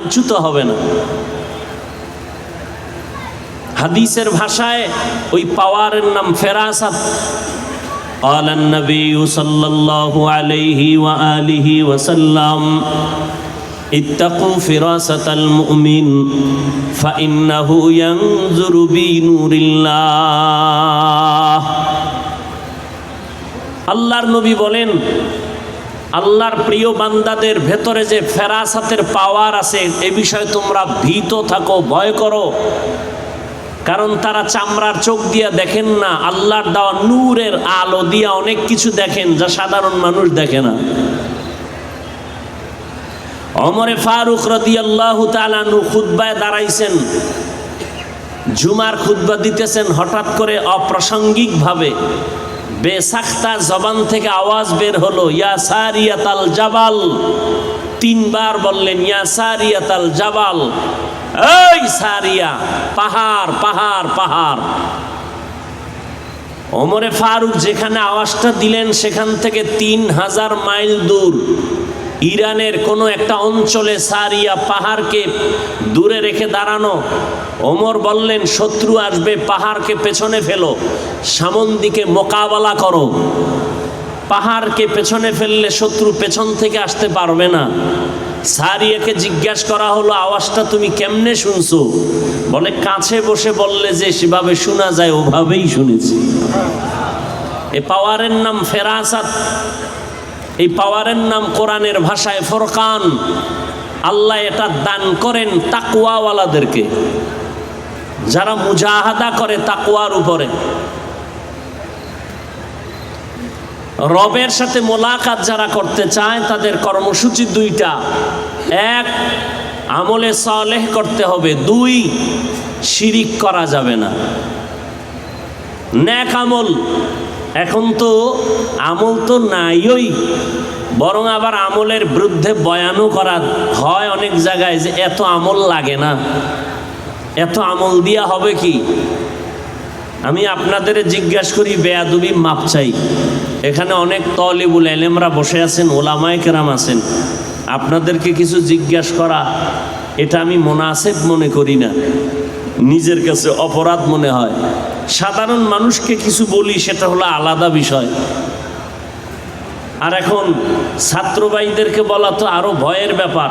চ্যুত হবে না হাদিসের ভাষায় ওই পাওয়ারের নাম ফেরাসাত قال النبي صلى الله عليه وآله وسلم اتقوا فراسة المؤمن فإنه ينظر بنور الله আল্লাহর নবী বলেন আল্লাহর প্রিয় বান্দাদের ভেতরে যে ফেরাসাতের পাওয়ার আছে, এ বিষয়ে তোমরা ভীত থাকো, ভয় করো। কারণ তারা চামড়ার চোখ দিয়া দেখেন না, আল্লাহর দেওয়া নূরের আলো দিয়া অনেক কিছু দেখেন যা সাধারণ মানুষ দেখে না। অমরে ফারুক রদি আল্লাহ তালানু খুদ্বায় দাঁড়াইছেন। জুমার খুদ্া দিতেছেন হঠাৎ করে অপ্রাসঙ্গিকভাবে। বেসাখতা জবান থেকে আওয়াজ বের হলো, ইয়া সারিয়াতাল জাবাল। তিনবার বললেন, ইয়া সারিয়াতাল জাবাল। এই সারিয়া, পাহাড় পাহাড় পাহাড়। ওমরে ফারুক যেখানে আওয়াজটা দিলেন, সেখান থেকে তিন হাজার মাইল দূর। ইরানের কোনো একটা অঞ্চলে সারিয়া পাহাড়কে দূরে রেখে দাঁড়ানো। ওমর বললেন, শত্রু আসবে, পাহাড়কে পেছনে ফেলো, সামন দিকে মোকাবেলা করো। পাহাড়কে পেছনে ফেললে শত্রু পেছন থেকে আসতে পারবে না। সারিয়াকে জিজ্ঞাসা করা হলো, আওয়াজটা তুমি কেমনে শুনছো? বলে, কাছে বসে বললে যে সেভাবে শোনা যায়, ওভাবেই শুনেছি। এ পাওয়ারের নাম ফেরাসাত। এই পাওয়ারের নাম কোরআনের ভাষায় ফরকান। আল্লাহ এটা দান করেন তাকুয়াওয়ালাদেরকে যারা মুজাহাদা করে তাকুয়ার উপরে। রবের সাথে মোলাকাত যারা করতে চায়, তাদের কর্মসূচি দুইটা। এক, আমলে সালেহ করতে হবে। দুই, শিরিক করা যাবে না। ন্যাক আমল। এখন তো আমল তো নাইই বরং আবার আমলের বিরুদ্ধে বয়ানও করা হয় অনেক জায়গায় যে এত আমল লাগে না। এত আমল দিয়া হবে কি? আমি আপনাদের জিজ্ঞাসা করি, বেয়াদুবি মাপ চাই। এখানে অনেক তলিবুল এলেমরা বসে আছেন, ওলামায় কেরাম আছেন। আপনাদেরকে কিছু জিজ্ঞাসা করা, এটা আমি মোনাসেব মনে করি না। নিজের কাছে অপরাধ মনে হয়। সাধারণ মানুষকে কিছু বলি, সেটা হলো আলাদা বিষয়। আর এখন ছাত্রবাহীদেরকে বলা তো আরও ভয়ের ব্যাপার।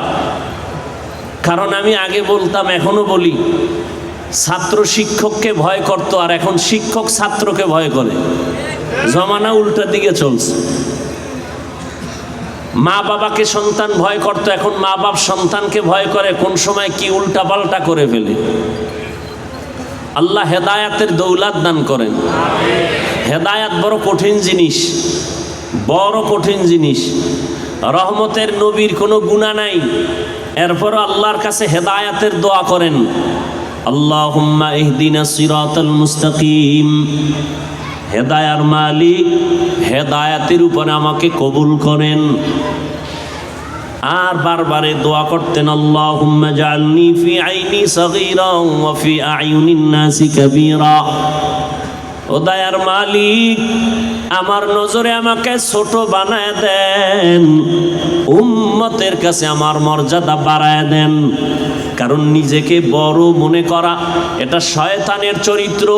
কারণ আমি আগে বলতাম, এখনও বলি, ছাত্র শিক্ষককে ভয় করতো, আর এখন শিক্ষক ছাত্রকে ভয় করে। জমানা উল্টা দিকে চলছে। মা বাবাকে সন্তান ভয় করতো, এখন মা বাপ সন্তানকে ভয় করে, কোন সময় কি উল্টা পাল্টা করে ফেলে। আল্লাহ হেদায়াতের দৌলাত দান করেন। হেদায়াত বড় কঠিন জিনিস, বড় কঠিন জিনিস। রহমতের নবীর কোনো গুণা নাই। এরপর আল্লাহর কাছে হেদায়াতের দোয়া করেন। ইহদিনা হেদায়ার মালিক হেদায়াতের উপরে আমাকে কবুল করেন। আর বারবারে দোয়া করতেন, আল্লাহুম্মা জাআলনি ফি আইনি সাগীরা ওয়া ফি আয়ুনিন নাসি কাবীরা। ও দয়ার মালিক, আমার নজরে আমাকে ছোট বানায় দেন, উম্মতের কাছে আমার মর্যাদা বাড়ায় দেন। কারণ নিজেকে বড় মনে করা, এটা শয়তানের চরিত্র।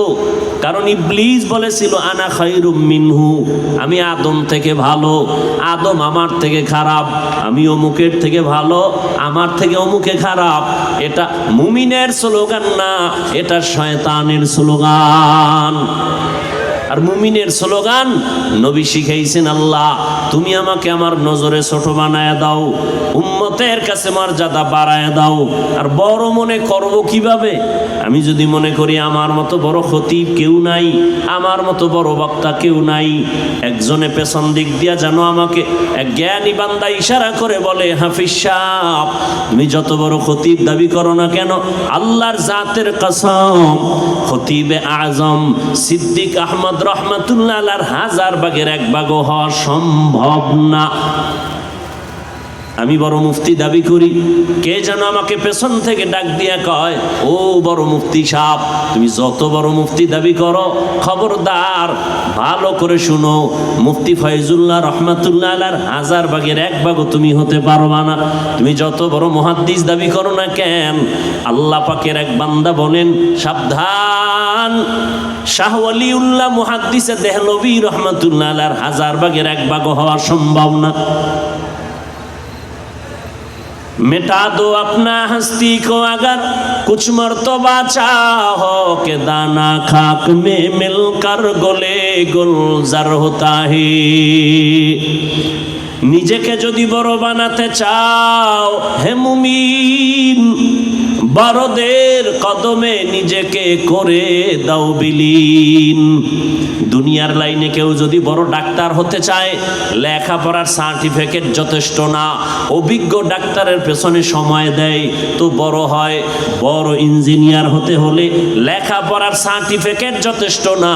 কারণ ইবলিস বলেছিল, আনা খাইরুম মিনহু, আমি আদম থেকে ভালো, আদম আমার থেকে খারাপ, আমি অমুকের থেকে ভালো, আমার থেকে অমুকে খারাপ। এটা মুমিনের স্লোগান না, এটা শয়তানের স্লোগান। আর মুমিনের স্লোগান, নবী শিখাইছেন, আল্লাহ, তুমি আমাকে আমার নজরে ছোট বানায় দাও উম্মতের কাছে মর্যাদা বাড়ায় দাও। আর বড় মনে করব কীভাবে? আমি যদি মনে করি আমার মতো বড় খতিব কেউ নাই, আমার মতো বড় বক্তা কেউ নাই, একজনে পেছন দিক দিয়া যেন আমাকে এক জ্ঞানী বান্দা ইশারা করে বলে, হাফিজ সাহ তুমি যত বড় খতিব দাবি করো না কেন? আল্লাহর জাতের কসম, খতিবে আজম সিদ্দিক আহমদ রহমাতুল্লাহ হাজার বাগের এক বাগও হওয়া সম্ভব না। আমি বড় মুফতি দাবি করি। কে যেন আমাকে পেছন থেকে ডাক দিয়া কয়, ও বড় মুফতি সাপ তুমি যত বড় মুফতি দাবি করো, খবরদার, ভালো করে শুনো। মুফতি ফয়জুল্লাহ রহমাতুল্লাহ আলার হাজার ভাগের এক ভাগও তুমি হতে পারবা না। তুমি যত বড় মহাদ্দিস দাবি করো না কেন, আল্লাহ পাকের এক বান্দা বলেন, সাবধান, শাহ ওয়ালিউল্লাহ মুহাদ্দিসে দেহলবী রহমাতুল্লাহ আলার হাজার ভাগের এক ভাগ হওয়ার সম্ভব না। मिटा दो अपना हस्ती को अगर कुछ मर्तबा चाहो के दाना खाक में मिलकर गोले गुलजार होता है নিজেকে যদি বড় বানাতে চাও হে মুমিন বড়দের কদমে নিজেকে করে দাও বিলীন। দুনিয়ার লাইনে কেউ যদি বড় ডাক্তার হতে চায়, লেখাপড়ার সার্টিফিকেট যথেষ্ট না, অভিজ্ঞ ডাক্তারের পেছনে সময় দেয়, তো বড় হয়। বড় ইঞ্জিনিয়ার হতে হলে লেখাপড়ার সার্টিফিকেট যথেষ্ট না,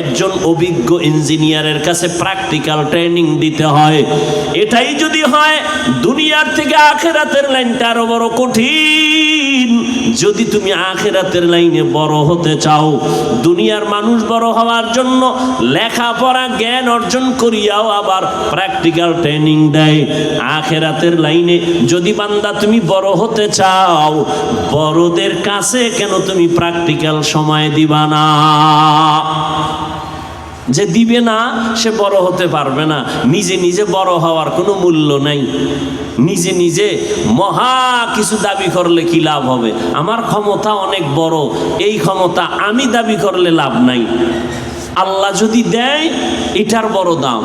একজন অভিজ্ঞ ইঞ্জিনিয়ারের কাছে প্র্যাকটিক্যাল ট্রেনিং দিতে হয়। এটাই যদি হয়, দুনিয়ার থেকে আখেরাতের লাইনটা আরও বড় কঠিন। যদি তুমি আখেরাতের লাইনে বড় হতে চাও, দুনিয়ার মানুষ বড় হওয়ার জন্য লেখাপড়া জ্ঞান অর্জন করিয়াও আবার প্র্যাকটিক্যাল ট্রেনিং দেয়। আখেরাতের লাইনে যদি বান্দা তুমি বড় হতে চাও, বড়দের কাছে কেন তুমি প্র্যাকটিক্যাল সময় দিবা না? যে দিবে না, সে বড় হতে পারবে না। নিজে নিজে বড় হওয়ার কোনো মূল্য নাই। নিজে নিজে মহা কিছু দাবি করলে কি লাভ হবে? আমার ক্ষমতা অনেক বড়, এই ক্ষমতা আমি দাবি করলে লাভ নাই। আল্লাহ যদি দেয়, এটার বড় দাম।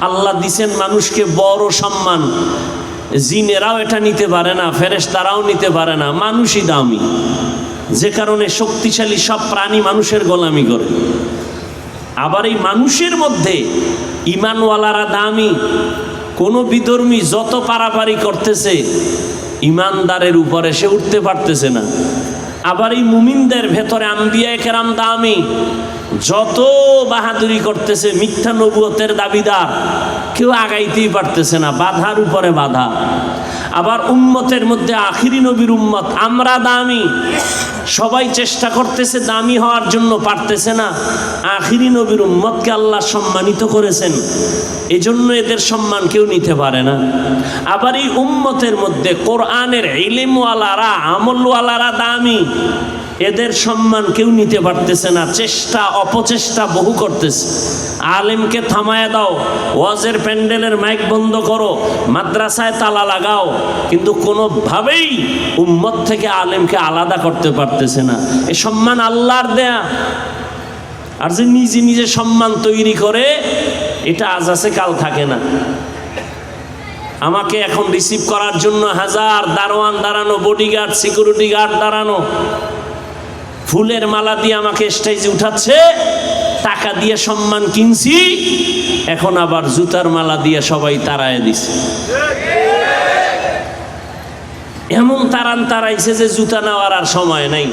আল্লাহ দিছেন মানুষকে বড় সম্মান। জিনেরাও এটা নিতে পারে না, ফেরেশতারাও নিতে পারে না, মানুষই দামি। যে কারণে শক্তিশালী সব প্রাণী মানুষের গোলামি করে। আবার এই মানুষের মধ্যে ইমানওয়ালারা দামি, কোনো বিধর্মী যত পারাপারি করতেছে, ইমানদারের উপরে সে উঠতে পারতেছে না। আবার এই মুমিনদের ভেতরে আম্বিয়া কেরাম দামি, যত বাহাদুরি করতেছে, মিথ্যা নবুয়তের দাবিদার, কেউ আগাইতেই পারতেছে না, বাধার উপরে বাধা। আবার উম্মতের মধ্যে আখিরি নবীর উম্মত। আমরা দামি। সবাই চেষ্টা করতেছে দামি হওয়ার জন্য, পারতেছে না। আখিরি নবীর উম্মতকে আল্লাহ সম্মানিত করেছেন। এজন্য এদের সম্মান কেউ নিতে পারে না। আবার এই উম্মতের মধ্যে কোরআনের ইলিমওয়ালারা, আমলওয়ালারা দামি। এদের সম্মান কেউ নিতে পারতেছে না। চেষ্টা, অপচেষ্টা বহু করতেছে। আলেমকে থামায় দাও, ওয়াজের প্যান্ডেলের মাইক বন্ধ করো, মাদ্রাসায় তালা লাগাও। কিন্তু কোনোভাবেই উম্মত থেকে আলেমকে আলাদা করতে পারতেছে না। এ সম্মান আল্লাহর দেয়া। আর যে নিজে নিজে সম্মান তৈরি করে, এটা আজ আছে, কাল থাকে না। আমাকে এখন রিসিভ করার জন্য হাজার দারোয়ান দাঁড়ানো বডিগার্ড সিকিউরিটি গার্ড দাঁড়ানো। ফুলের মালা দিয়ে আমাকে স্টেজে উঠাচ্ছে, টাকা দিয়ে সম্মান কিনছি, এখন আবার জুতার মালা দিয়ে সবাই তারায় দিছে। এমন তারান তারাইছে যে জুতা নেওয়ার আর সময় নাই,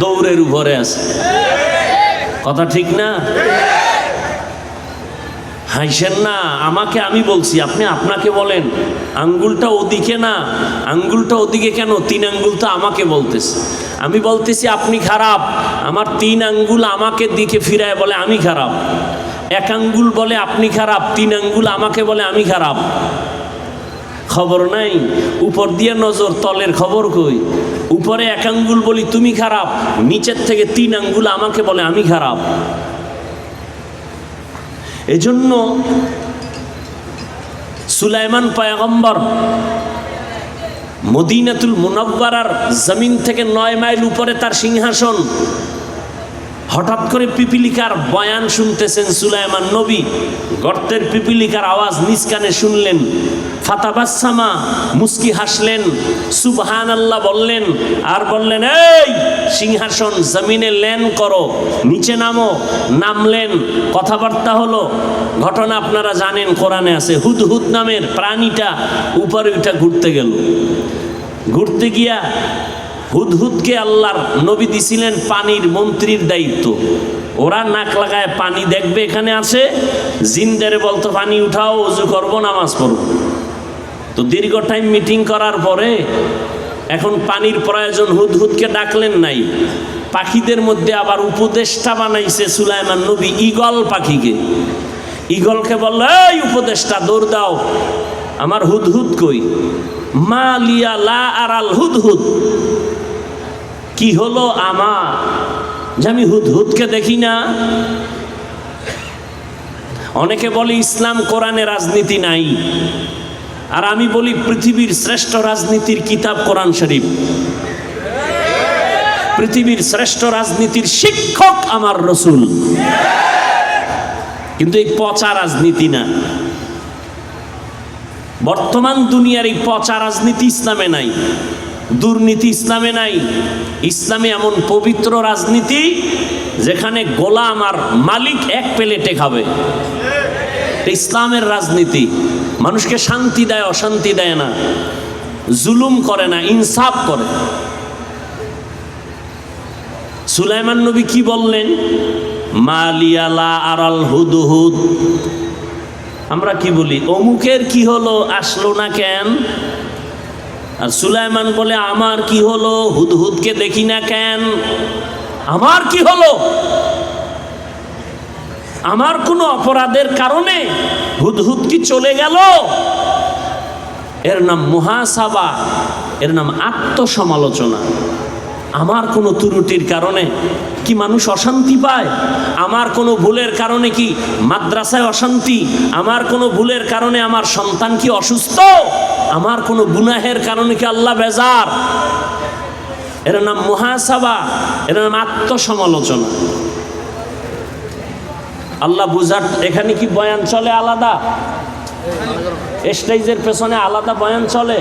দৌড়ের উপরে আছে। কথা ঠিক না? হাইসেন না, আমাকে আমি বলছি, আপনি আপনাকে বলেন, আঙ্গুলটা ওদিকে না, আঙ্গুলটা ওদিকে কেন? তিন আঙ্গুল তো আমাকে বলতেছে। আমি বলতেছি, আপনি খারাপ, আমার তিন আঙ্গুল আমাকে দিকে ফিরায় বলে আমি খারাপ। এক আঙ্গুল বলে আপনি খারাপ, তিন আঙ্গুল আমাকে বলে আমি খারাপ। খবর নাই? উপর দিয়ে নজর, তলের খবর কই? উপরে এক আঙ্গুল বলি, তুমি খারাপ। নিচের থেকে তিন আঙ্গুল আমাকে বলে আমি খারাপ। এজন্য সুলাইমান পায়গম্বর মদিনাতুল মুনব্বার জমিন থেকে নয় মাইল উপরে তার সিংহাসন হঠাৎ করে পিপিলিকার বয়ান শুনতেছেন সুলাইমান নবী। গর্তের পিপিলিকার আওয়াজ নিজ কানে শুনলেন। ফাতাবাসামা মুস্কি হাসলেন সুবহান আল্লাহ বললেন, আর বললেন, এই, সিংহাসন জমিনে লেন করো, নিচে নামো। নামলেন, কথাবার্তা হলো, ঘটনা আপনারা জানেন, কোরআনে আছে, হুদহুদ নামের প্রাণীটা উপরে উঠা ঘুরতে গেল। ঘুরতে গিয়া হুদহুদকে আল্লাহর নবী দিছিলেন পানির মন্ত্রীর দায়িত্ব। ওরা নাক লাগায় পানি দেখবে এখানে আছে, জিন্দারে বলতো, পানি উঠাও, অজু করব, নামাজ পড়ব। তো দীর্ঘ টাইম মিটিং করার পরে এখন পানির প্রয়োজন, হুদহুদকে ডাকলেন নাই। পাখিদের মধ্যে আবার উপদেষ্টা বানাইছে সুলাইমান নবী ইগল পাখিকে। ইগলকে বলল, এই উপদেষ্টা, দৌড় দাও। আমার হুদহুদ কই? মা লিয়া লা আরাল হুদহুদ। কি হলো আমার? যে আমি হুদহুদকে দেখি না? অনেকে বলে ইসলাম কোরআনে রাজনীতি নাই। আর আমি বলি পৃথিবীর শ্রেষ্ঠ রাজনীতির কিতাব কোরআন শরীফ। পৃথিবীর শ্রেষ্ঠ রাজনীতির শিক্ষক আমার রসুল। কিন্তু এই পচা রাজনীতি না। বর্তমান দুনিয়ার এই পচা রাজনীতি ইসলামে নাই। দুর্নীতি ইসলামে নাই। ইসলামে এমন পবিত্র রাজনীতি যেখানে গোলাম আর মালিক এক প্লেটে খাবে। ইসলামের রাজনীতি। মানুষকে শান্তি দেয়, অশান্তি দেয় না। জুলুম করে না, ইনসাফ করে। সুলাইমান নবী কি বললেন? মালিয়ালা আরাল হুদহুদ। আমরা কি বলি? অমুকের কি হলো? আসলো না কেন? আর সুলাইমান বলে, আমার কি হলো? হুদহুদকে দেখি না কেন? আমার কি হলো? আমার কোনো অপরাধের কারণে হুদহুদ কি চলে গেল? এর নাম মহাসাবা, এর নাম আত্মসমালোচনা। আমার কোনো ত্রুটির কারণে কি মানুষ অশান্তি পায়? আমার কোনো ভুলের কারণে কি মাদ্রাসায় অশান্তি? আমার কোনো ভুলের কারণে আমার সন্তান কি অসুস্থ? আমার কোনো গুনাহের কারণে কি আল্লাহ বেজার? এর নাম মুহাসাবা, এর নাম আত্মসমালোচনা। আল্লাহ বুঝার এখানে কি বয়ান চলে আলাদা? স্টেজের পেছনে আলাদা বয়ান চলে?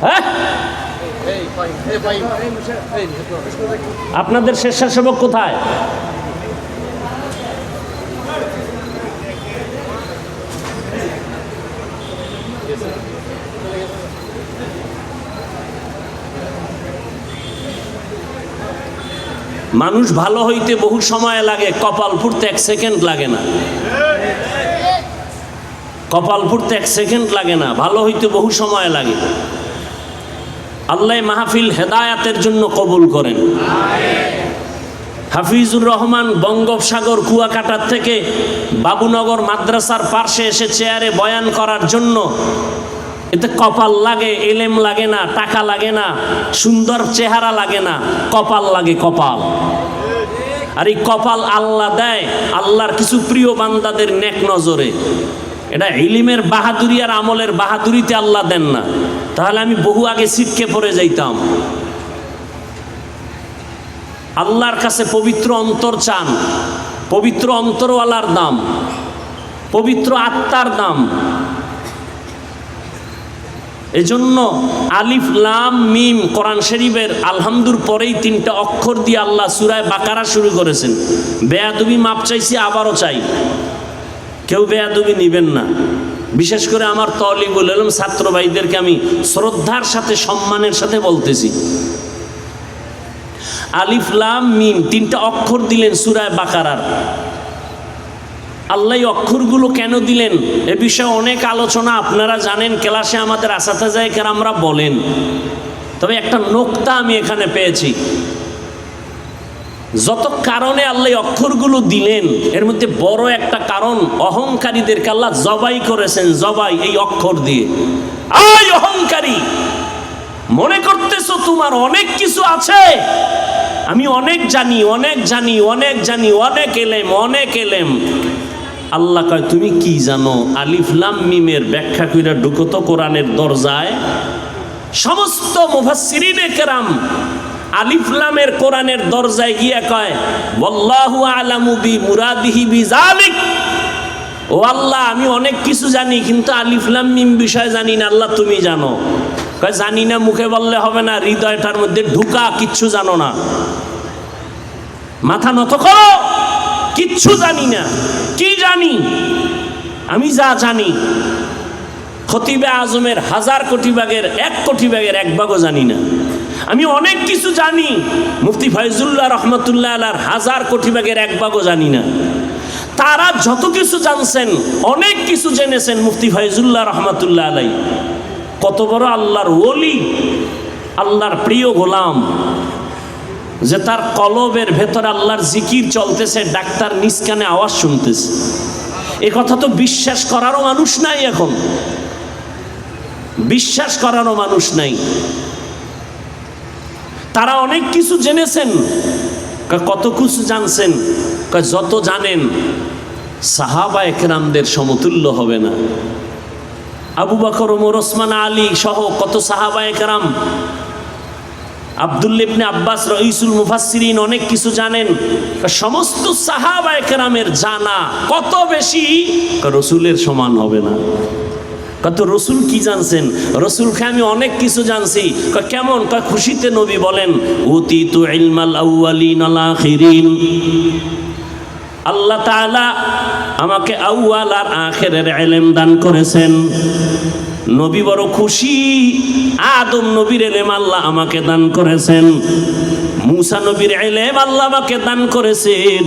হ্যাঁ? আপনাদের স্বেচ্ছাসেবক কোথায়? মানুষ ভালো হইতে বহু সময় লাগে, কপাল ফুটতে এক সেকেন্ড লাগে না। কপাল ফুটতে এক সেকেন্ড লাগে না, ভালো হইতে বহু সময় লাগে। আল্লাহ মাহফিল হেদায়াতের জন্য কবুল করেন। হাফিজুর রহমান বঙ্গোপসাগর কুয়াকাটার থেকে বাবুনগর মাদ্রাসার পার্শ্বে এসে চেয়ারে বয়ান করার জন্য এতে কপাল লাগে, এলেম লাগে না, টাকা লাগে না, সুন্দর চেহারা লাগে না, কপাল লাগে কপাল। আর এই কপাল আল্লাহ দেয়, আল্লাহর কিছু প্রিয় বান্দাদের নেক নজরে। এটা ইলিমের বাহাদুরি আর আমলের বাহাদুরিতে আল্লাহ দেন না। তাহলে আমি বহু আগে সিটকে পড়ে যাইতাম। আল্লাহর কাছে পবিত্র অন্তর চান, পবিত্র অন্তরওয়ালার দাম পবিত্র আত্মার দাম এজন্য আলিফ, লাম, মিম কোরআন শরীফের আলহামদুর পরেই তিনটা অক্ষর দিয়ে আল্লাহ সুরায় বাকারা শুরু করেছেন। বেয়াদুবি মাপ চাইছি, আবারও চাই। কেউ বেয়াদুবি নিবেন না। বিশেষ করে আমার তলিবুল এলম ছাত্র ভাইদেরকে আমি শ্রদ্ধার সাথে, সম্মানের সাথে বলতেছি। আলিফ, লাম, মিম তিনটা অক্ষর দিলেন সুরায় বাকারার। আল্লাহ অক্ষরগুলো কেন দিলেন? এ বিষয়ে অনেক আলোচনা আপনারা জানেন, ক্লাসে আমাদের আসাতে যায় আমরা বলেন। তবে একটা নোক্তা আমি এখানে পেয়েছি। যত কারণে আল্লাহ অক্ষরগুলো দিলেন, এর মধ্যে বড় একটা কারণ, অহংকারীদেরকে আল্লাহ জবাই করেছেন, জবাই এই অক্ষর দিয়ে। আই অহংকারী, মনে করতেছো তোমার অনেক কিছু আছে? আমি অনেক জানি অনেক জানি অনেক জানি, অনেক এলেম অনেক এলেম। আল্লাহ কয়, তুমি কি জানো আলিফলাম মিমের ব্যাখ্যা কইরা ঢুকো তো কোরআনের দরজায়? সমস্ত মুফাসসিরিনে কেরাম আলিফলামের কোরআনের দরজায় গিয়া কয় বল্লাহু আলামু বি মুরাদিহি বি জালিক ও আল্লাহ, আমি অনেক কিছু জানি, কিন্তু আলিফলাম মিম বিষয় জানি না, আল্লাহ তুমি জানো। কয়, জানি না, মুখে বললে হবে না, হৃদয়টার মধ্যে ঢুকা, কিচ্ছু জানো না। মাথা নত করো, কিচ্ছু জানি না। কি জানি? আমি যা জানি, খতিবে আজমের হাজার কোটি ভাগের এক কোটি ভাগের এক ভাগও জানি না। আমি অনেক কিছু জানি। মুফতি ফয়জুল্লাহ রহমতুল্লাহ আলার হাজার কোটি ভাগের এক ভাগও জানি না। তারা যত কিছু জানছেন, অনেক কিছু জেনেছেন মুফতি ফয়জুল্লাহ রহমতুল্লাহ আলাই। কত বড় আল্লাহর ওলি, আল্লাহর প্রিয় গোলাম, যে তার কলবের ভেতর আল্লাহর জিকির চলতেছে, ডাক্তার নিষ্কানে আওয়াজ শুনতেছে। এ কথা তো বিশ্বাস করারও মানুষ নাই এখন। বিশ্বাস করারও মানুষ নাই। তারা অনেক কিছু জেনেছেন। কত কিছু জানছেন যত জানেন, সাহাবা একরামদের সমতুল্য হবে না। আবু বাকর, ওমর, ওসমান, আলী সহ কত সাহাবা একরাম আবদুল্লিবনে আব্বাস, রইসুল মুফাসসিরিন অনেক কিছু জানেন। সমস্ত সাহাবা একরামের জানা কত বেশি রসুলের সমান হবে না। কত রসুল কি জানছেন? রসুল রসুলকে আমি অনেক কিছু জানছি। কেমন? কয়, খুশিতে নবী বলেন উতি তু ইলমাল আউয়ালিন আল আখিরিন। আল্লাহ তাআলা আমাকে আউয়াল আর আখেরের এলেম দান করেছেন। নবী বড় খুশি, আদম নবীর এলেম আল্লাহ আমাকে দান করেছেন। মুসা নবীর এলেম আল্লাহ আমাকে দান করেছেন,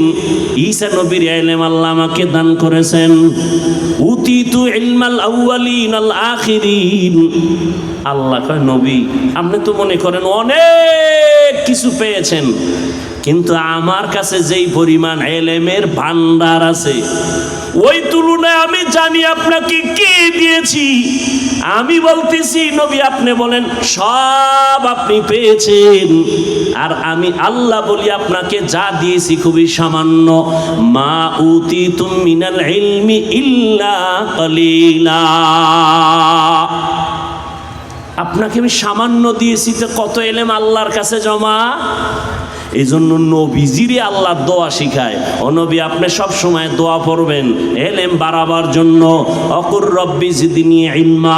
ঈসা নবীর এলেম আল্লাহ আমাকে দান করেছেন। উতিতু ইলমাল আউয়ালিন আল আখিরিন। আল্লাহ কয়, নবী, আপনি তো মনে করেন অনেক কিছু পেয়েছেন, কিন্তু আমার কাছে যেই পরিমাণ এলেমের ভান্ডার আছে, ওই তুলনায় আমি জানি আপনাকে কে দিয়েছি। আমি বলতেছি, নবী আপনি বলেন, সব আপনি পেয়েছেন। আর আমি আল্লাহ বলি, আপনাকে যা দিয়েছি খুবই সামান্য। মা উতি মিনাল ইল্লা কলিলা। আপনাকে আমি সামান্য দিয়েছি তো কত এলেম আল্লাহর কাছে জমা। এই জন্য নবীজিরে আল্লাহ দোয়া শিখায়। ও নবী আপনি সব সময় দোয়া পড়বেন, এলেম বাড়াবার জন্য। অকুর রব্বি জিদিনী ইলমা,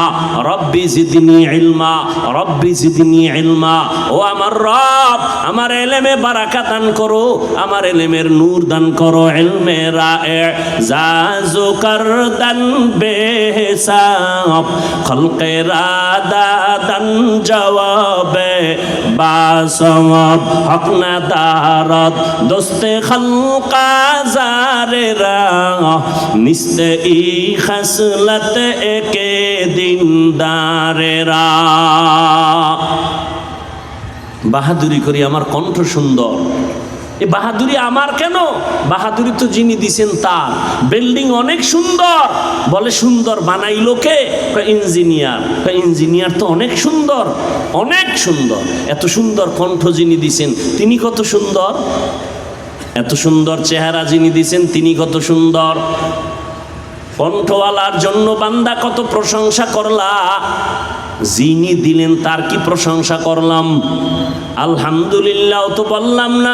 রব্বি জিদিনী ইলমা, রব্বি জিদিনী ইলমা। ও আমার রব, আমার এলেমে বারাকা দান করো, আমার এলেমের নূর দান করো, এলমে রায়ে। জাজু কর দান, বেহসাব, খলকে রাদা দান, জবাবে বাসমাব হক না দারত দোস্তে খলকা জারেরা, নিস্তে ই খসলত একে দিন দারেরা বাহাদুরি করি, আমার কণ্ঠ সুন্দর। এ বাহাদুরি আমার কেন? বাহাদুরি তো যিনি দিছেন তার। বিল্ডিং অনেক সুন্দর। বলে সুন্দর বানাই লোকে ইঞ্জিনিয়ার। ইঞ্জিনিয়ার তো অনেক সুন্দর। অনেক সুন্দর। এত সুন্দর কণ্ঠ যিনি দিছেন, তিনি কত সুন্দর? এত সুন্দর চেহারা যিনি দিছেন, তিনি কত সুন্দর? কণ্ঠওয়ালার জন্য বান্দা কত প্রশংসা করলা। যিনি দিলেন তার কি প্রশংসা করলাম? আলহামদুলিল্লাহ তো বললাম না,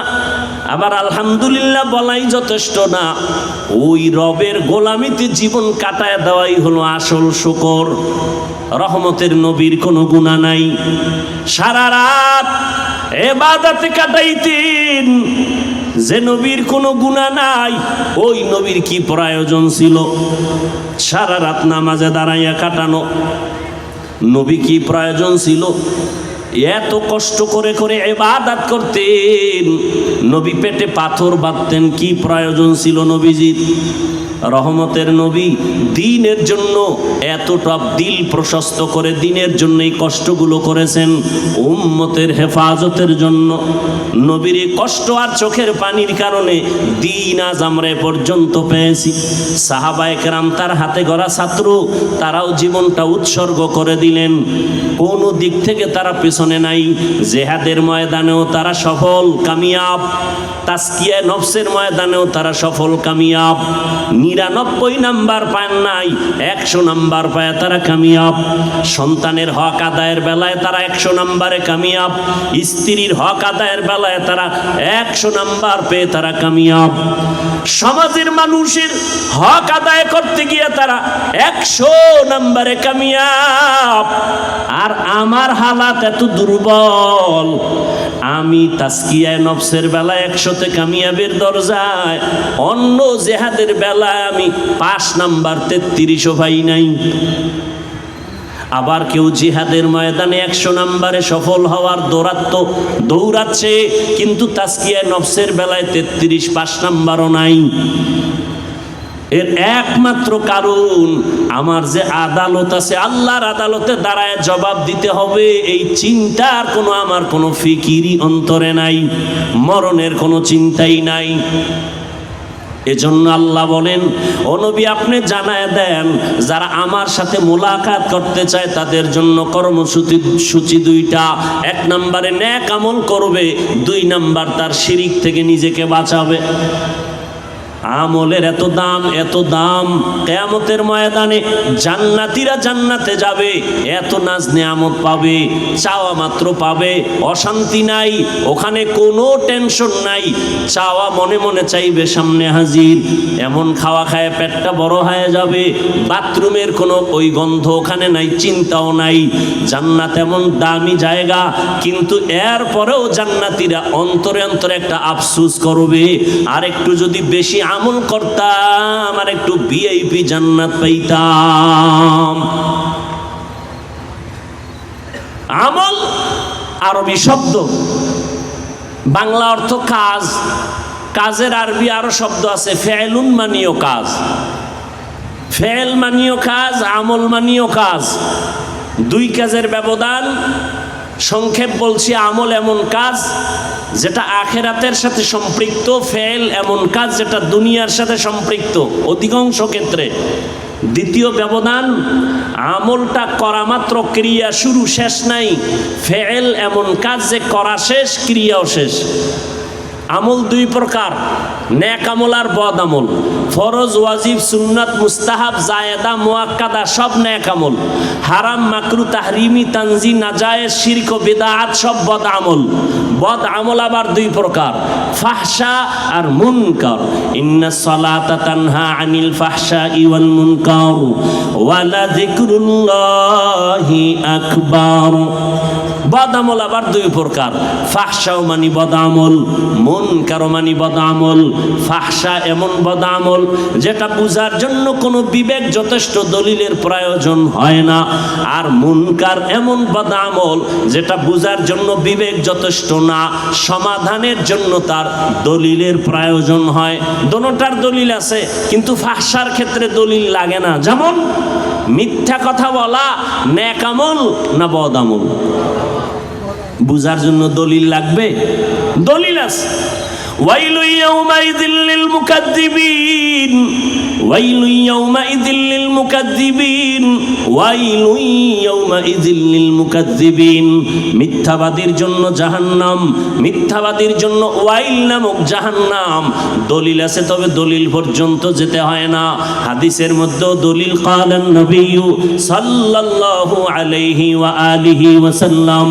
আবার আলহামদুলিল্লাহ বলাই যথেষ্ট না। ওই রবের গোলামিতে জীবন কাটায় দেওয়াই হলো আসল শুকর। রহমতের নবীর কোনো গুণা নাই। সারা রাত এবাদাতে কাটাইতেন। যে নবীর কোনো গুণা নাই, ওই নবীর কি প্রয়োজন ছিল? সারা রাত নামাজে দাঁড়াইয়া কাটানো, নবী কি প্রয়োজন ছিল? এত কষ্ট করে করে এবাদাত করতেন, নবী পেটে পাথর বাঁধতেন, কি প্রয়োজন ছিল নবীজির? রহমতের নবী দিনের জন্য এতটা দিল প্রশস্ত করে, দিনের জন্য এই কষ্টগুলো করেছেন, উম্মতের হেফাজতের জন্য। নবীর এই কষ্ট আর চোখের পানির কারণে দিন আজ আমরা এ পর্যন্ত পেয়েছি। সাহাবায়ে কেরাম তার হাতে গড়া ছাত্র, তারাও জীবনটা উৎসর্গ করে দিলেন। কোনো দিক থেকে তারা পেছনে নাই, জেহাদের ময়দানেও তারা সফল কামিয়াব তাস্কিয়া নফসের ময়দানেও তারা সফল কামিয়াব। নিরানব্বই নাম্বার পান নাই, একশো নাম্বার পায় তারা কামিয়াব। সন্তানের হক আদায়ের বেলায় তারা একশো নাম্বারে কামিয়াব। স্ত্রীর হক আদায়ের বেলায় তারা একশো নাম্বার পেয়ে তারা কামিয়াব। সমাজের মানুষের হক আদায় করতে গিয়ে তারা একশো নাম্বারে কামিয়াব। আর আমার হালাত এত দুর্বল, আমি তাস্কিয়ায় নফসের বেলায় একশোতে কামিয়াবের দরজায়, অন্য জেহাদের বেলায় আমি পাঁচ নাম্বার তেত্রিশও পাই নাই। আবার কেউ জিহাদের ময়দানে একশো নাম্বারে সফল হওয়ার দৌড়াত্ম দৌড়াচ্ছে, কিন্তু তাস্কিয়ায় নফসের বেলায় তেত্রিশ পাঁচ নাম্বারও নাই। এর একমাত্র কারণ, আমার যে আদালত আছে, আল্লাহর আদালতে দাঁড়ায় জবাব দিতে হবে, এই চিন্তার কোনো আমার কোনো ফিকিরি অন্তরে নাই, মরণের কোনো চিন্তাই নাই। এজন্য আল্লাহ বলেন অনবী আপনি জানায় দেন, যারা আমার সাথে মোলাকাত করতে চায়, তাদের জন্য কর্মসূচি, সূচি দুইটা। এক নম্বরে ন্যাক আমল করবে, দুই নাম্বার তার শিরিক থেকে নিজেকে বাঁচাবে। আমলের এত দাম এত দাম। কেয়ামতের ময়দানে জান্নাতিরা জান্নাতে যাবে, এত নাজ নেয়ামত পাবে, চাওয়া মাত্র পাবে, অশান্তি নাই, ওখানে কোনো টেনশন নাই। চাওয়া মনে মনে চাইবে সামনে হাজির, এমন খাওয়া খায় পেটটা বড় হয়ে যাবে, বাথরুমের কোনো ওই গন্ধ ওখানে নাই, চিন্তাও নাই। জান্নাত এমন দামি জায়গা, কিন্তু এর পরেও জান্নাতিরা অন্তরে অন্তরে একটা আফসুস করবে। আর একটু যদি বেশি আমল করতাম আর একটু ভিআইপি জান্নাত পাইতাম। আমল আরবি শব্দ। বাংলা অর্থ কাজ। কাজের আরবি আরও শব্দ আছে, ফেলুন মানীয় কাজ। ফেল মানীয় কাজ, আমল মানীয় কাজ। দুই কাজের ব্যবধান সংক্ষেপ বলছি, আমল এমন কাজ যেটা আখেরাতের সাথে সম্পৃক্ত, ফেল এমন কাজ যেটা দুনিয়ার সাথে সম্পৃক্ত। অধিকাংশ ক্ষেত্রে দ্বিতীয় ব্যবধান, আমলটা করা মাত্র ক্রিয়া শুরু, শেষ নাই। ফেল এমন কাজ যে করা শেষ, ক্রিয়াও শেষ। আমল দুই প্রকার ন্যাক আমল আর বদ আমল। ফরজ, ওয়াজিব, সুন্নাত, মুস্তাহাব, জায়েদা, মুয়াক্কাদা, সব ন্যাক আমল। হারাম, মাকরু, তাহরিমি তানজি নাজায়েজ, শিরক বিদআত সব বদ আমল। বদ আমল আবার দুই প্রকার, ফাহশা আর মুনকার। ইন্না সালাতা তানহা আনিল ফাহশা ওয়াল মুনকার। ওয়ালা যিকরুল্লাহি আকবার। বদামল আবার দুই প্রকার। ফাহসাও মানি বদামল মন কারও মানি বদামল। ফাহসা এমন বদামল, যেটা বুঝার জন্য কোনো বিবেক যথেষ্ট দলিলের প্রয়োজন হয় না। আর মুনকার এমন বদামল, যেটা বুঝার জন্য বিবেক যথেষ্ট না, সমাধানের জন্য তার দলিলের প্রয়োজন হয়। দোনোটার দলিল আছে, কিন্তু ফাহসার ক্ষেত্রে দলিল লাগে না। যেমন, মিথ্যা কথা বলা, ন্যাকামল না বদামল। বুঝার জন্য দলিল লাগবে? দলিল আছে। ওয়াইলু ইয়াউমাইযিল লিল মুকাদ্দিবিন। লিল মুকাদ্দিবিন ওয়াইলু ইয়াউমাইযিল লিল মুকাদ্দিবিন মিথ্যাবাদীর জন্য জাহান্নাম, মিথ্যাবাদীর জন্য ওয়াইল নামক জাহান্নাম। দলিল আছে, তবে দলিল পর্যন্ত যেতে হয় না। হাদিসের মধ্যেও দলিল, কালান নবিয়্যু সাল্লাল্লাহু আলাইহি ওয়া আলিহি ওয়া সাল্লাম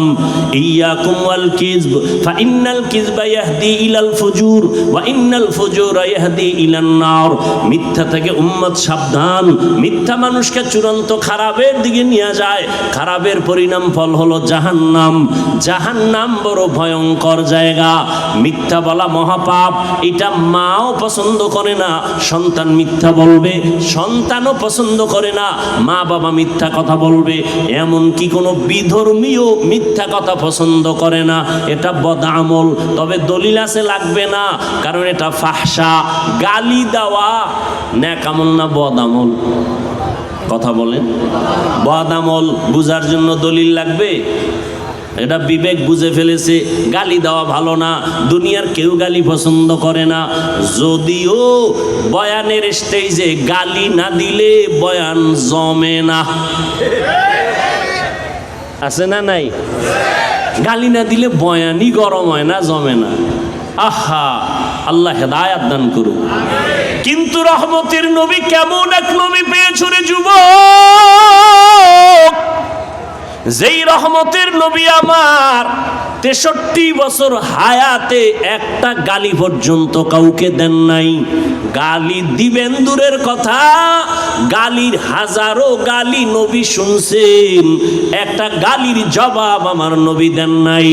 ইয়াকুম ওয়াল কিযব, ফাইন্নাল কিযবা ইয়াহদি ইলাল ফুজুর, ওয়া ইন্নাল ফুজুরা ইয়াহদি ইলান নার। মিথ্যা থেকে উম্মত সাবধান। মিথ্যা মানুষকে চূড়ান্ত খারাপের দিকে নিয়ে যায়। খারাপের পরিণাম ফল হলো জাহান্নাম। জাহান্নাম বড় ভয়ঙ্কর জায়গা। মিথ্যা বলা মহাপাপ। এটা মাও পছন্দ করে না, সন্তান মিথ্যা বলবে, সন্তানও পছন্দ করে না, মা বাবা মিথ্যা কথা বলবে। এমন কি কোনো বিধর্মীয় মিথ্যা কথা পছন্দ করে না। এটা বদামল তবে দলিল আছে লাগবে না, কারণ এটা ফাহসা। গালি দেওয়া ন্যাকামল না বদামল। কথা বলেন। বদামল বুঝার জন্য দলিল লাগবে? এটা বিবেক বুঝে ফেলেছে, গালি দেওয়া ভালো না, দুনিয়ার কেউ গালি পছন্দ করে না। যদিও বয়ানের স্টেজে গালি না দিলে বয়ান জমে না। আছে না নাই? গালি না দিলে বয়ানই গরম হয় না, জমে না। আহা! আল্লাহ হেদায়াত দান করুক। কিন্তু রহমতের নবী কেমন এক নবী পেয়েছ রে যুবক? যেই রহমতের নবী আমার তেষট্টি বছর হায়াতে একটা গালি পর্যন্ত কাউকে দেন নাই। গালি দিবেন দূরের কথা, গালির হাজারো গালি নবী শুনছেন, একটা গালির জবাব আমার নবী দেন নাই।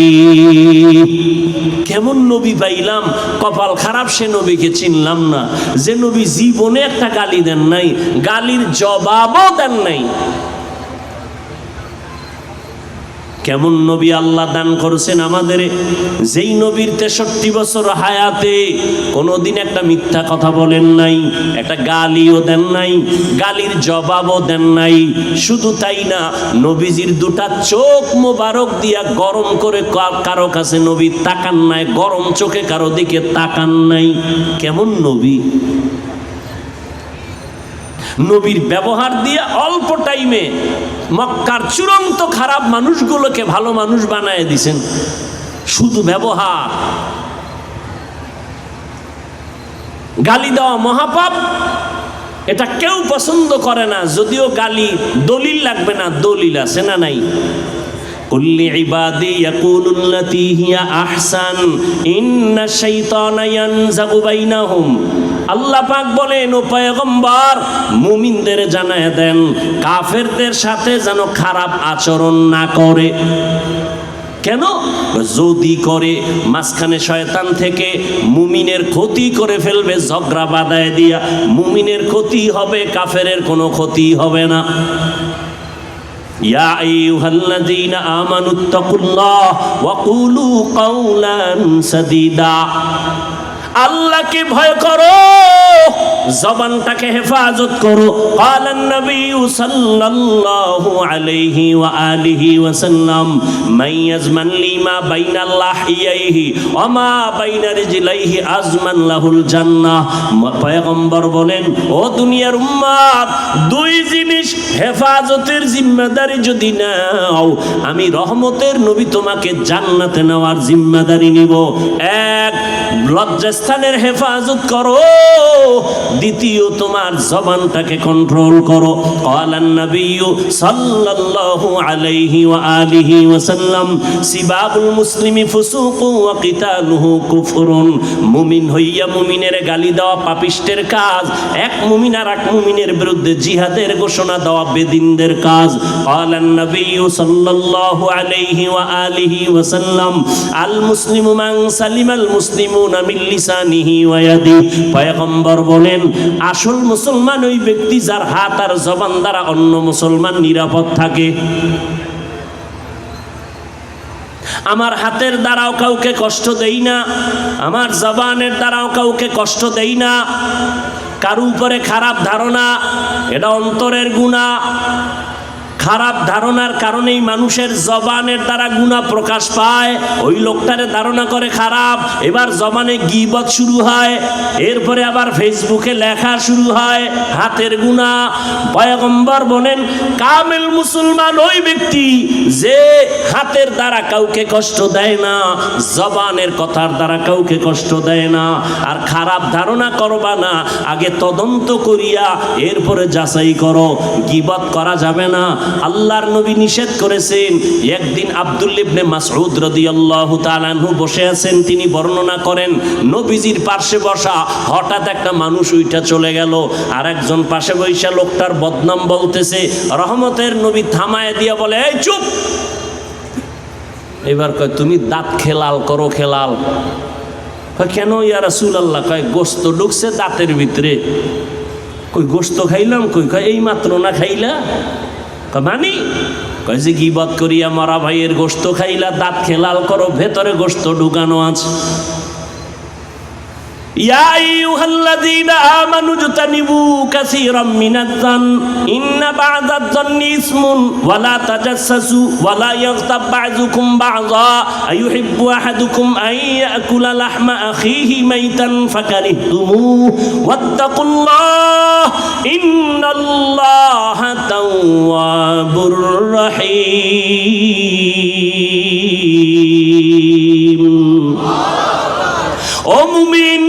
কেমন নবী পাইলাম, কপাল খারাপ সে নবীকে চিনলাম না, যে নবী জীবনে একটা গালি দেন নাই, গালির জবাবও দেন নাই। কেমন নবী আল্লাহ দান করেছেন আমাদের? যেই নবীর তেষট্টি বছর হায়াতে কোনোদিন একটা মিথ্যা কথা বলেন নাই, একটা গালিও দেন নাই, গালির জবাবও দেন নাই। শুধু তাই না, নবীজির দুটা চোখ মোবারক দিয়া গরম করে কারও কাছে নবী তাকান নাই, গরম চোখে কারও দিকে তাকান নাই। কেমন নবী? নবীর ব্যবহার দিয়ে অল্প টাইমে মক্কার চূড়ান্ত খারাপ মানুষগুলোকে ভালো মানুষ বানায় দিছেন। শুধু ব্যবহার। গালি দেওয়া মহাপাপ, এটা কেউ পছন্দ করে না, যদিও গালি দলিল লাগবে না, দলিল আছে না নাই? মুমিনদের জানায় দেন, কাফেরদের সাথে যেন খারাপ আচরণ না করে। কেন? যদি করে, মাঝখানে শয়তান থেকে মুমিনের ক্ষতি করে ফেলবে, ঝগড়া বাদায় দিয়া, মুমিনের ক্ষতি হবে, কাফেরের কোনো ক্ষতি হবে না। يا أيها الذين آمنوا اتقوا الله وقولوا قولا سديدا. আল্লাহকে ভয় করো। জবানটাকে হেফাজত করো। কালান নবী সাল্লাল্লাহু আলাইহি ওয়া আলিহি ওয়া সাল্লাম মাইয়াজমান লিমা ওয়া মা বাইনা রিজলাইহি আজমান লাহুল জান্নাহ। পয়গম্বর বলেন, ও দুনিয়ার দুই জিনিস হেফাজতের জিম্মাদারি যদি নাও, আমি রহমতের নবী তোমাকে জান্নাতে নেওয়ার জিম্মাদারি নিব। এক লজ্জা স্থানের হেফাজত করো। দ্বিতীয়, তোমার জবানটাকে কন্ট্রোল করো। কলান নবীয় সাল্লাল্লাহু আলাইহি ওয়া আলিহি ওয়া সাল্লাম সিবাবুল মুসলিমি ফুসুকু ওয়া কিতালুহু কুফরুন। মুমিন হইয়া মুমিনের গালি দেওয়া পাপিষ্টের কাজ, এক মুমিন আর এক মুমিনের বিরুদ্ধে জিহাদের ঘোষণা দেওয়া বেদিনদের কাজ। কলান নবীয় সাল্লাল্লাহু আলাইহি ওয়া আলিহি ওয়া সাল্লাম আল মুসলিমু মান সালিমাল মুসলিমুনা মিল্লিস পয়গম্বর বলেন, আসল মুসলমান ওই ব্যক্তি যার হাত আর জবান দ্বারা অন্য মুসলমান নিরাপদ থাকে। আমার হাতের দ্বারাও কাউকে কষ্ট দেই না, আমার জবানের দ্বারাও কাউকে কষ্ট দেই না, কারও উপরে খারাপ ধারণা, এটা অন্তরের গুণা। খারাপ ধারণার কারণেই মানুষের জবানের দ্বারা গুণা প্রকাশ পায়। ওই লোকটারে ধারণা করে খারাপ। এবার জবানে গিবত শুরু হয়। এরপরে আবার ফেসবুকে লেখা শুরু হয়, হাতের গুণা। পয়গম্বর বলেন, কামেল মুসলমান ওই ব্যক্তি যে হাতের দ্বারা কাউকে কষ্ট দেয় না, জবানের কথার দ্বারা কাউকে কষ্ট দেয় না। আর খারাপ ধারণা করবা না, আগে তদন্ত করিয়া এরপরে যাচাই করো। গিবত করা যাবে না আল্লাহর নবী নিষেধ করেছেন। একদিন আব্দুল ইবনে মাসউদ রাদিয়াল্লাহু তাআলাহু বসে আছেন, তিনি বর্ণনা করেন, নবীজির পাশে বসা হঠাৎ একটা মানুষ উইটা চলে গেল। আর একজন পাশে বৈশা লোকটার বদনাম বলতেছে, রহমতের নবী থামায় দিয়া বলে, এই চুপ! এবার কয়, তুমি দাঁত খেলাল, করো খেলাল। কেন ইয়া রাসূল আল্লাহ কয় গোস্ত ঢুকছে দাঁতের ভিতরে। কই গোস্ত খাইলাম কই? কয় এই মাত্র না খাইলা? মানি কয়েছে কি গিবত করিয়া মারা ভাইয়ের গোস্ত খাইলা, দাঁত খেলাল করো, ভেতরে গোস্ত ঢুকানো আছে। يا أيها الذين آمنوا اجتنبوا كثيرا من الظن إن بعض الظن اسم ولا تجسسوا ولا يغتب بعضكم بعضا أيحب أحدكم أن يأكل لحم أخيه ميتا فكرهتموه واتقوا الله إن الله تواب رحيم অমুমিন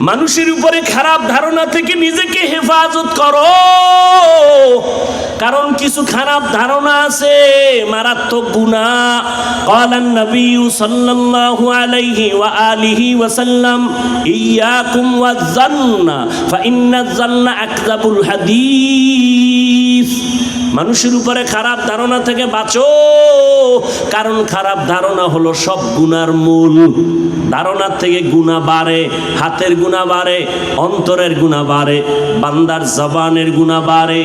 মানুষের উপরে খারাপ ধারণা থেকে নিজেকে হেফাজত করো। কারণ কিছু খারাপ ধারণা আছে, মারাত্মক গুণা। কলান নবী সাল্লাল্লাহু আলাইহি ওয়া আলিহি ওয়া সাল্লাম ইয়াকুম ওয়া জান্না ফা ইন্না জান্না আকযাবুল হাদিস। মানুষের উপরে খারাপ ধারণা থেকে বাঁচো। কারণ খারাপ ধারণা হলো সব গুনার মূল। ধারণার থেকে গুণা বাড়ে, হাতের গুণা বাড়ে, অন্তরের গুণা বাড়ে, বান্দার জবানের গুণা বাড়ে।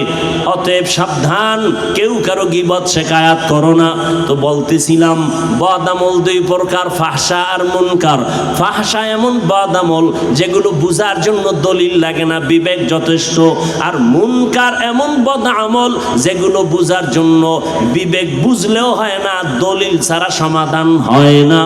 অতএব সাবধান, কেউ কারও গিবত শেখায়াত করো না। তো বলতেছিলাম, বদামল দুই প্রকার ফাহসা আর মুনকার। ফাহসা এমন বদামল, যেগুলো বুঝার জন্য দলিল লাগে না, বিবেক যথেষ্ট। আর মুনকার এমন বদ আমল যেগুলো বুঝার জন্য বিবেক বুঝলেও হয় না, দলিল ছাড়া সমাধান হয় না।